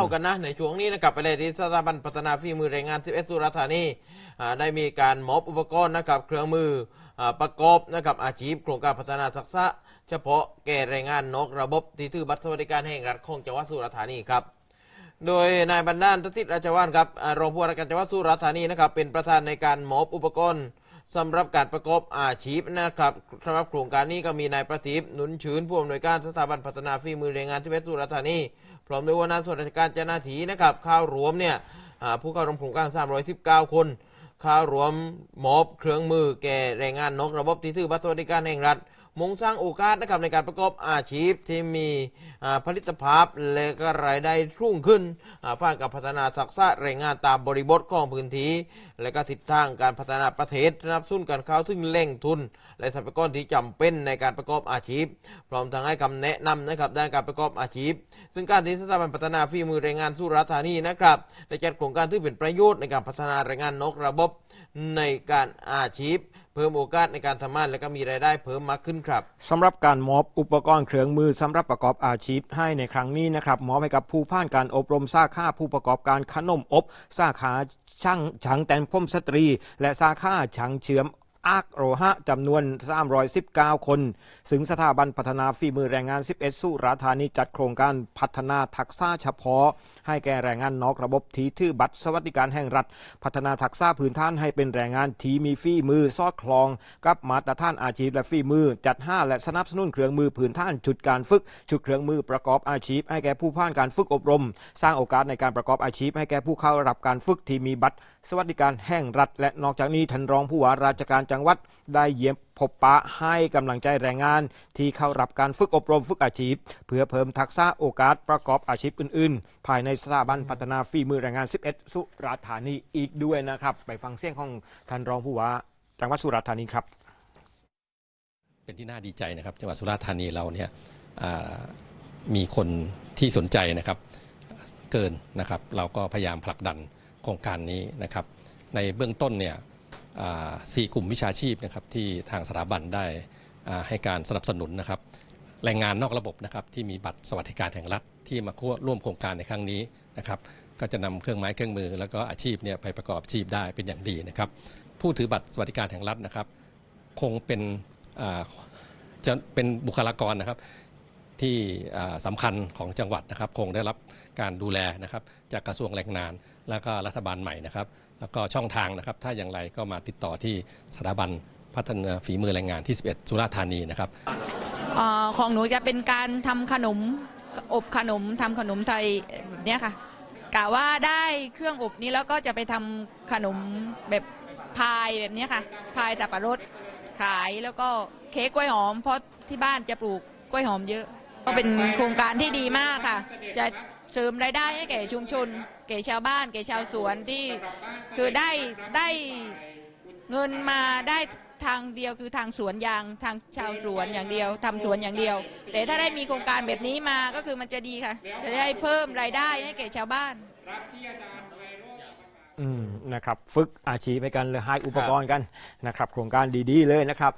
ากันนะในช่วงนี้นะครับไปเลยที่สถาบันพัฒนาฝีมือแรงงาน 11 สุราษฎร์ธานีได้มีการมอบอุปกรณ์นะครับเครื่องมืออประกอบนะครับอาชีพโครงการพัฒนาศักษะเฉพาะแก่แรงงานนอกระบบที่ถือบัตรสวัสดิการแห่งรัฐของจังหวัดสุราษฎร์ธานีครับโดยนายบรรดาลตติดราชวานครับรองผู้ว่าการจังหวัดสุราษฎร์ธานีนะครับเป็นประธานในการมอบอุปกรณ์ สำหรับการประกอบอาชีพนะครับสำหรับโครงการนี้ก็มีนายประทีปหนุนชื้นผู้อำนวยการสถาบันพัฒนาฝีมือแรงงานที่เวชสุราษฎร์ธานีพร้อมด้วยหัวหน้าส่วนราชการเจ้าหน้าที่นะครับข้าวรวมเนี่ยผู้เข้าร่วมโครงการ 319 คนข้าวรวมมอบเครื่องมือแก่แรงงานนอกระบบที่ถือบัตรสวัสดิการแห่งรัฐ มุ่งสร้างโอกาสนะครับในการประกอบอาชีพที่มีผลิตภาพและก็รายได้รุ่งขึ้นผ่านกับพัฒนาศักษะแรงงานตามบริบทของพื้นที่และก็ทิศทางการพัฒนาประเทศสนับสนุนการเข้าถึงแหล่งทุน และทรัพยากรที่จำเป็นในการประกอบอาชีพ พร้อมทั้งให้คำแนะนำนะครับด้านการประกอบอาชีพ ซึ่งการที่สถาบันพัฒนาฝีมือแรงงานสุราษฎร์ธานีนะครับได้จัดโครงการที่เป็นประโยชน์ในการพัฒนาแรงงานนอกระบบในการอาชีพเพิ่มโอกาสในการทำงานและก็มีรายได้เพิ่มมากขึ้นครับสำหรับการมอบอุปกรณ์เครื่องมือสำหรับประกอบอาชีพให้ในครั้งนี้นะครับมอบให้กับผู้ผ่านการอบรมสาขาผู้ประกอบการขนมอบสาขาช่างช่างแต่งพมสตรี และสาขาช่างเชื่อม อาร์คโรหะจำนวน 319 คน ซึ่งสถาบันพัฒนาฝีมือแรงงาน 11 สุราษฎร์ธานีจัดโครงการพัฒนาทักษะเฉพาะ ให้แก่แรงงานนอกระบบที่ถือบัตรสวัสดิการแห่งรัฐ พัฒนาทักษะพื้นฐานให้เป็นแรงงานที่มีฝีมือซอดคลอง กับมาตรฐานอาชีพและฝีมือ จัดห้าและสนับสนุนเครื่องมือพื้นฐานจุดการฝึก ชุดเครื่องมือประกอบอาชีพ ให้แก่ผู้ผ่านการฝึกอบรม สร้างโอกาสในการประกอบอาชีพ ให้แก่ผู้เข้ารับการฝึกที่มีบัตรสวัสดิการแห่งรัฐ และนอกจากนี้ท่านรองผู้ว่าราชการจังหวัดได้เยี่ยมพบปะให้กำลังใจแรงงานที่เข้ารับการฝึกอบรมฝึกอาชีพ เพื่อเพิ่มทักษะโอกาสประกอบอาชีพอื่น ๆ ภายในสถาบันพัฒนาฝีมือแรงงาน 11 สุราษฎร์ธานีอีกด้วยนะครับ ไปฟังเสียงของท่านรองผู้ว่าจังหวัดสุราษฎร์ธานีครับ เป็นที่น่าดีใจนะครับ จังหวัดสุราษฎร์ธานีเราเนี่ยมีคนที่สนใจนะครับเกินนะครับ เราก็พยายามผลักดันโครงการนี้นะครับ ในเบื้องต้นเนี่ย สี่กลุ่มวิชาชีพนะครับที่ทางสถาบันได้ให้การสนับสนุนนะครับแรงงานนอกระบบนะครับที่มีบัตรสวัสดิการแห่งรัฐที่มาร่วมโครงการในครั้งนี้นะครับก็จะนำเครื่องไม้เครื่องมือ แล้วก็อาชีพเนี่ยไปประกอบอาชีพได้เป็นอย่างดีนะครับผู้ถือบัตรสวัสดิการแห่งรัฐนะครับ คงเป็นจะเป็นบุคลากรนะครับ ที่อ่าสำคัญของจังหวัดนะครับคงได้รับการดูแลนะครับจากกระทรวงแรงงาน แล้วก็รัฐบาลใหม่นะครับ แล้วก็ช่องทางนะครับ ถ้าอย่างไรก็มาติดต่อที่สถาบันพัฒนาฝีมือแรงงานที่ 11 สุราษฎร์ธานีนะครับอของหนูจะเป็นการทำขนมอบขนมทำขนมไทยแบบเนี้ยค่ะกะว่าได้เครื่องอบนี้แล้วก็จะไปทำขนมแบบพายแบบเนี้ยค่ะพายสับปะรดขายแล้วก็เค้กกล้วยหอมเพราะที่บ้านจะปลูกกล้วยหอมเยอะ ก็เป็นโครงการที่ดีมากค่ะ จะเสริมรายได้ให้แก่ชุมชน แก่ชาวบ้าน แก่ชาวสวนที่คือได้ได้เงินมาได้ทางเดียวคือทางสวนยางทางชาวสวนอย่างเดียวทำสวนอย่างเดียว แต่ถ้าได้มีโครงการแบบนี้มาก็คือมันจะดีค่ะ จะได้เพิ่มรายได้ให้แก่ชาวบ้านอืมนะครับ ฝึกอาชีพให้กันเลยให้อุปกรณ์กันนะครับ โครงการดีๆเลยนะครับ